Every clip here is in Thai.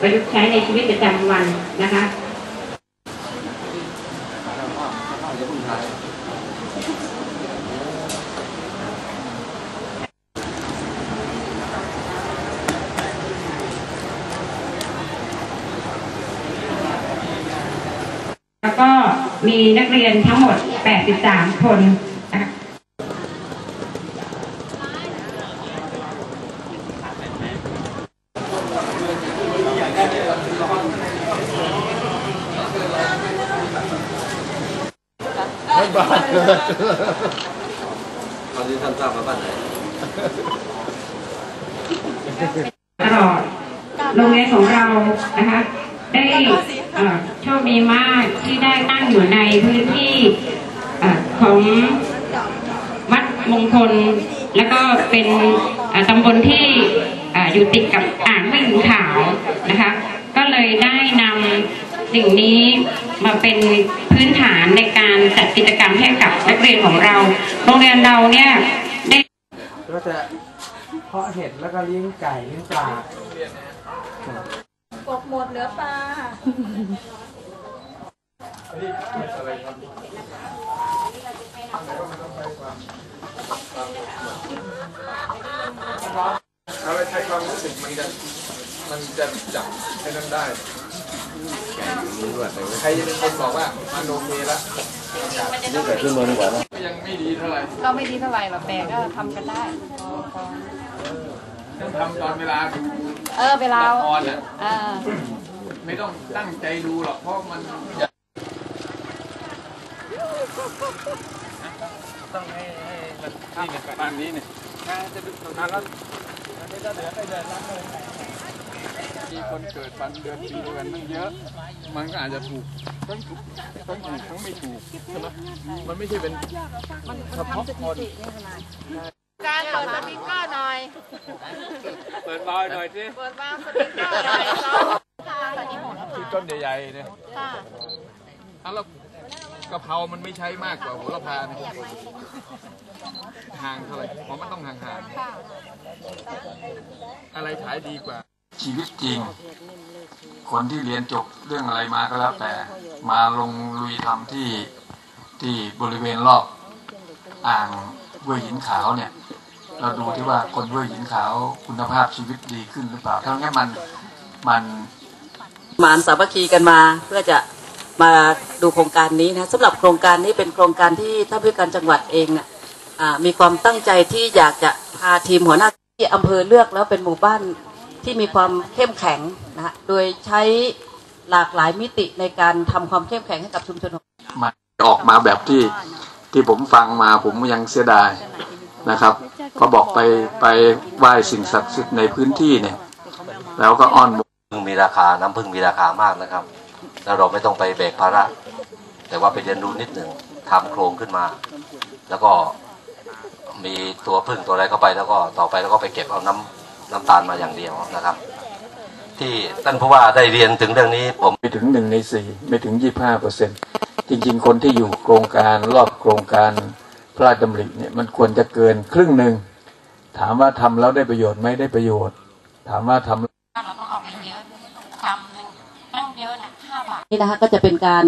ประยุกต์ใช้ในชีวิตประจำวันนะคะแล้วก็มีนักเรียนทั้งหมด 83 คนนะคะ บาดเกิดตอนนี้ท่านทราบมาบ้านไหนตลอดโรงเรียนของเรานะคะได้เอ่อโชคดีมากที่ได้ตั้งอยู่ในพื้นที่ของวัดมงคล แล้วก็เป็นตำบลที่อยู่ติดกับอ่างห้วยหินขาวนะคะ ก็เลยได้นำสิ่งนี้มาเป็น พื้นฐานในการจัดกิจกรรมให้กับนักเรียนของเรา โรงเรียนเราเนี่ยได้ก็จะเพาะเห็ดแล้วก็เลี้ยงไก่เลี้ยงปลากบหมดเหลือปลาถ้าเราใช้ความรู้สึกมันจะ มันจะจับให้นั้นได้ใครจะเป็นคนบอกว่ามันโอเคแล้วนี่เกิดขึ้นมาดีกว่านะก็ยังไม่ดีเท่าไหร่ก็ไม่ดีเท่าไหร่หรอกแต่ก็ทำกันได้ต้องทำตอนเวลาดูเออเวลาละครน่ะเออไม่ต้องตั้งใจดูหรอกเพราะมันต้องให้ให้มันนี่เนี่ยบ้านนี้เนี่ยน่าจะดูนานแล้วอันนี้ก็เหลือไปเดือนละเลย มีคนเกิดวันเดือนปีเดือนมันเยอะ มันก็อาจจะถูกทั้งถูกทั้งถูกทั้งไม่ถูกใช่ไหมมันไม่ใช่เป็นเฉพาะคนการเปิดสติ๊กเกอร์หน่อย เปิดบอยหน่อยสิ เปิดวาล์วสติ๊กเกอร์หน่อยต้นใหญ่ๆเนี่ยค่ะอะแล้วกะเพรามันไม่ใช้มากกว่าโหระพาเนี่ยห่างเท่าไหร่เพราะมันต้องห่างๆ อะไรขายดีกว่า ชีวิตจริง คนที่เรียนจบเรื่องอะไรมาก็แล้วแต่ มาลงลุยทำที่ที่บริเวณรอบอ่างห้วยหินขาวเนี่ย เราดูที่ว่าคนห้วยหินขาวคุณภาพชีวิตดีขึ้นหรือเปล่าถ้างั้นมันมันมานสามัคคีกันมาเพื่อจะมาดูโครงการนี้นะสำหรับโครงการนี้เป็นโครงการที่ท่านผู้การจังหวัดเองเนี่ยอ่ามีความตั้งใจที่อยากจะพาทีมหัวหน้าที่อำเภอเลือกแล้วเป็นหมู่บ้าน ที่มีความเข้มแข็งนะฮะโดยใช้หลากหลายมิติในการทำความเข้มแข็งให้กับชุมชนของมันออกมาแบบที่ที่ผมฟังมาผมยังเสียดายนะครับก็บอกไปไปไหว้สิ่งศักดิ์สิทธิ์ในพื้นที่เนี่ย แล้วก็อ้อนพึ่งมีราคาน้ำพึ่งมีราคามากนะครับ แล้วเราไม่ต้องไปแบกภาระแต่ว่าไปเรียนรู้นิดหนึ่งทำโครงขึ้นมา แล้วก็มีตัวพึ่งตัวอะไรเข้าไปแล้วก็ต่อไปแล้วก็ไปเก็บเอาน้ำ น้ำตาลมาอย่างเดียวนะครับ ที่ท่านผู้ว่าได้เรียนถึงเรื่องนี้ผมไม่ถึงหนึ่งในสี่ไม่ถึงยี่ห้าเปอร์เซ็นจริง ๆ คนที่อยู่โครงการรอบโครงการพระราชดำริเนี่ยมันควรจะเกินครึ่งหนึ่งถามว่าทำแล้วได้ประโยชน์ไหมได้ประโยชน์ ถามว่าทำนี่นะคะก็จะเป็นการ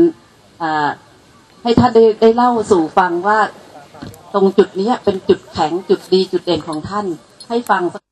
อ่าให้ท่านได้ได้เล่าสู่ฟังว่า ตรงจุดนี้เป็นจุดแข็งจุดดีจุดเด่นของท่านให้ฟังสัก